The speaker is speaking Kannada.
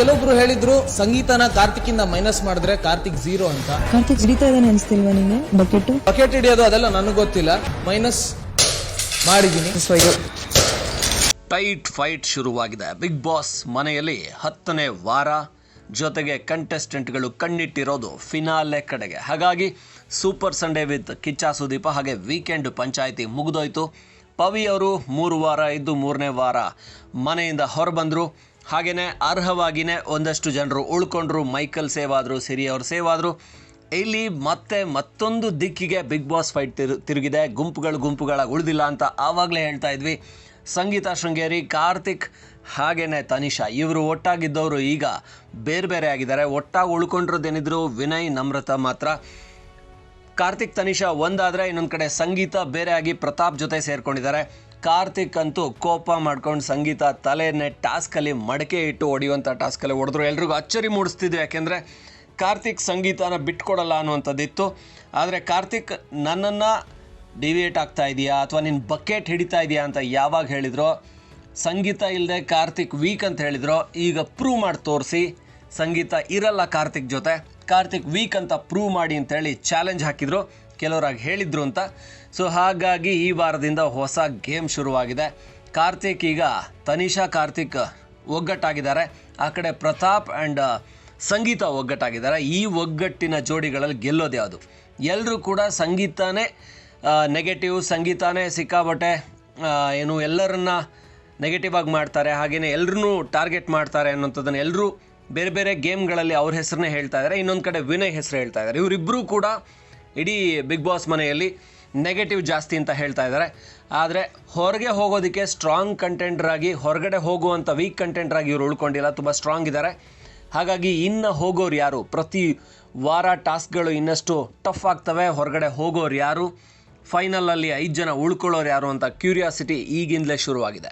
ಕೆಲವೊಬ್ರು ಹೇಳಿದ್ರು ಸಂಗೀತನ ಕಾರ್ತಿಕ್ಕಿಂದ ಮೈನಸ್ ಮಾಡಿದ್ರೆ ಕಾರ್ತಿಕ್ ಝೀರೋ ಅಂತ. ಕಾರ್ತಿಕ್ ಹಿಡಿತಾ ಇದ್ದಾನೆ ಅನ್ಸ್ತಿಲ್ವಾ ಬಕೆಟ್ ಬಕೆಟ್ ಹಿಡಿಯೋದು ಅದೆಲ್ಲ ನನಗೆ ಗೊತ್ತಿಲ್ಲ. ಮೈನಸ್ ಮಾಡಿದ್ದೀನಿ. ಟೈಟ್ ಫೈಟ್ ಶುರುವಾಗಿದೆ. ಬಿಗ್ ಬಾಸ್ ಮನೆಯಲ್ಲಿ ಹತ್ತನೇ ವಾರ. ಜೊತೆಗೆ ಕಂಟೆಸ್ಟೆಂಟ್ಗಳು ಕಣ್ಣಿಟ್ಟಿರೋದು ಫಿನಾಲೆ ಕಡೆಗೆ. ಹಾಗಾಗಿ super Sunday with Kichcha Sudeep ಹಾಗೆ ವೀಕೆಂಡ್ ಪಂಚಾಯಿತಿ ಮುಗಿದೋಯ್ತು. ಪವಿ ಅವರು ಮೂರು ವಾರ ಇದ್ದು ಮೂರನೇ ವಾರ ಮನೆಯಿಂದ ಹೊರಬಂದರು. ಹಾಗೆಯೇ ಅರ್ಹವಾಗಿಯೇ ಒಂದಷ್ಟು ಜನರು ಉಳ್ಕೊಂಡ್ರು. ಮೈಕಲ್ ಸೇವ್ ಆದರು ಸಿರಿ ಅವರು ಸೇವ್ ಆದರು ಇಲ್ಲಿ ಮತ್ತೆ ಮತ್ತೊಂದು ದಿಕ್ಕಿಗೆ ಬಿಗ್ ಬಾಸ್ ಫೈಟ್ ತಿರು, ತಿರುಗಿದೆ. ಗುಂಪುಗಳು ಗುಂಪುಗಳಾಗಿ ಉಳಿದಿಲ್ಲ ಅಂತ ಆವಾಗಲೇ ಹೇಳ್ತಾ ಇದ್ವಿ. ಸಂಗೀತ ಶೃಂಗೇರಿ, ಕಾರ್ತಿಕ್ ಹಾಗೇ ತನಿಷಾ, ಇವರು ಒಟ್ಟಾಗಿದ್ದವರು ಈಗ ಬೇರೆ ಬೇರೆ ಆಗಿದ್ದಾರೆ. ಒಟ್ಟಾಗಿ ಉಳ್ಕೊಂಡಿರೋದೇನಿದ್ರು ವಿನಯ್, ನಮ್ರತ ಮಾತ್ರ. ಕಾರ್ತಿಕ್, ತನಿಷಾ ಒಂದಾದರೆ ಇನ್ನೊಂದು ಕಡೆ ಸಂಗೀತ ಬೇರೆ ಆಗಿ ಪ್ರತಾಪ್ ಜೊತೆ ಸೇರ್ಕೊಂಡಿದ್ದಾರೆ. ಕಾರ್ತಿಕ್ ಅಂತೂ ಕೋಪ ಮಾಡ್ಕೊಂಡು ಸಂಗೀತ ತಲೆಯನ್ನೇ ಟಾಸ್ಕಲ್ಲಿ ಮಡಕೆ ಇಟ್ಟು ಹೊಡೆಯುವಂಥ ಟಾಸ್ಕಲ್ಲಿ ಹೊಡೆದ್ರು. ಎಲ್ರಿಗೂ ಅಚ್ಚರಿ ಮೂಡಿಸ್ತಿದ್ವಿ ಯಾಕೆಂದರೆ ಕಾರ್ತಿಕ್ ಸಂಗೀತನ ಬಿಟ್ಕೊಡಲ್ಲ ಅನ್ನುವಂಥದ್ದಿತ್ತು. ಆದರೆ ಕಾರ್ತಿಕ್, ನನ್ನನ್ನು ಡಿವಿಯೇಟ್ ಆಗ್ತಾ ಇದೆಯಾ? ಅಥವಾ ನಿನ್ನ ಬಕೆಟ್ ಹಿಡಿತಾ ಇದೆಯಾ ಅಂತ ಯಾವಾಗ ಹೇಳಿದ್ರೋ? ಸಂಗೀತ ಇಲ್ಲದೆ ಕಾರ್ತಿಕ್ ವೀಕ್ ಅಂತ ಹೇಳಿದ್ರು? ಈಗ ಪ್ರೂವ್ ಮಾಡಿ ತೋರಿಸಿ. ಸಂಗೀತ ಇರಲ್ಲ ಕಾರ್ತಿಕ್ ಜೊತೆ. ಕಾರ್ತಿಕ್ ವೀಕ್ ಅಂತ ಪ್ರೂವ್ ಮಾಡಿ ಅಂತೇಳಿ ಚಾಲೆಂಜ್ ಹಾಕಿದ್ರು. ಕೆಲವರಾಗಿ ಹೇಳಿದ್ರು ಅಂತ. ಸೊ ಹಾಗಾಗಿ ಈ ವಾರದಿಂದ ಹೊಸ ಗೇಮ್ ಶುರುವಾಗಿದೆ. ಕಾರ್ತಿಕ್ ಈಗ ತನಿಷಾ ಕಾರ್ತಿಕ್ ಒಗ್ಗಟ್ಟಾಗಿದ್ದಾರೆ. ಆ ಕಡೆ ಪ್ರತಾಪ್ ಆ್ಯಂಡ್ ಸಂಗೀತ ಒಗ್ಗಟ್ಟಾಗಿದ್ದಾರೆ. ಈ ಒಗ್ಗಟ್ಟಿನ ಜೋಡಿಗಳಲ್ಲಿ ಗೆಲ್ಲೋದು ಯಾವುದು? ಎಲ್ಲರೂ ಕೂಡ ಸಂಗೀತನೇ ನೆಗೆಟಿವ್ ಸಂಗೀತನೇ ಸಿಕ್ಕಾಬಟ್ಟೆ ಏನು ಎಲ್ಲರನ್ನ ನೆಗೆಟಿವ್ ಆಗಿ ಮಾಡ್ತಾರೆ. ಹಾಗೆಯೇ ಎಲ್ಲರೂ ಟಾರ್ಗೆಟ್ ಮಾಡ್ತಾರೆ ಅನ್ನೋಂಥದ್ದನ್ನು ಎಲ್ಲರೂ ಬೇರೆ ಬೇರೆ ಗೇಮ್ಗಳಲ್ಲಿ ಅವ್ರ ಹೆಸರನ್ನೇ ಹೇಳ್ತಾ ಇದ್ದಾರೆ ಇನ್ನೊಂದು ಕಡೆ ವಿನಯ್ ಹೆಸರು ಹೇಳ್ತಾ ಇದ್ದಾರೆ ಇವರಿಬ್ಬರೂ ಕೂಡ ಇಡೀ ಬಿಗ್ ಬಾಸ್ ಮನೆಯಲ್ಲಿ ನೆಗೆಟಿವ್ ಜಾಸ್ತಿ ಅಂತ ಹೇಳ್ತಾ ಇದ್ದಾರೆ. ಆದರೆ ಹೊರಗೆ ಹೋಗೋದಕ್ಕೆ ಸ್ಟ್ರಾಂಗ್ ಕಂಟೆಂಟ್ರಾಗಿ ಹೊರಗಡೆ ಹೋಗುವಂಥ ವೀಕ್ ಕಂಟೆಂಟ್ರಾಗಿ ಇವರು ಉಳ್ಕೊಂಡಿಲ್ಲ, ತುಂಬ ಸ್ಟ್ರಾಂಗ್ ಇದ್ದಾರೆ. ಹಾಗಾಗಿ ಇನ್ನು ಹೋಗೋರು ಯಾರು? ಪ್ರತಿ ವಾರ ಟಾಸ್ಕ್ಗಳು ಇನ್ನಷ್ಟು ಟಫ್ ಆಗ್ತವೆ, ಹೊರಗಡೆ ಹೋಗೋರು ಯಾರು? ಫೈನಲಲ್ಲಿ ಐದು ಜನ ಉಳ್ಕೊಳ್ಳೋರು ಯಾರು ಅಂತ ಕ್ಯೂರಿಯಾಸಿಟಿ ಈಗಿಂದಲೇ ಶುರುವಾಗಿದೆ.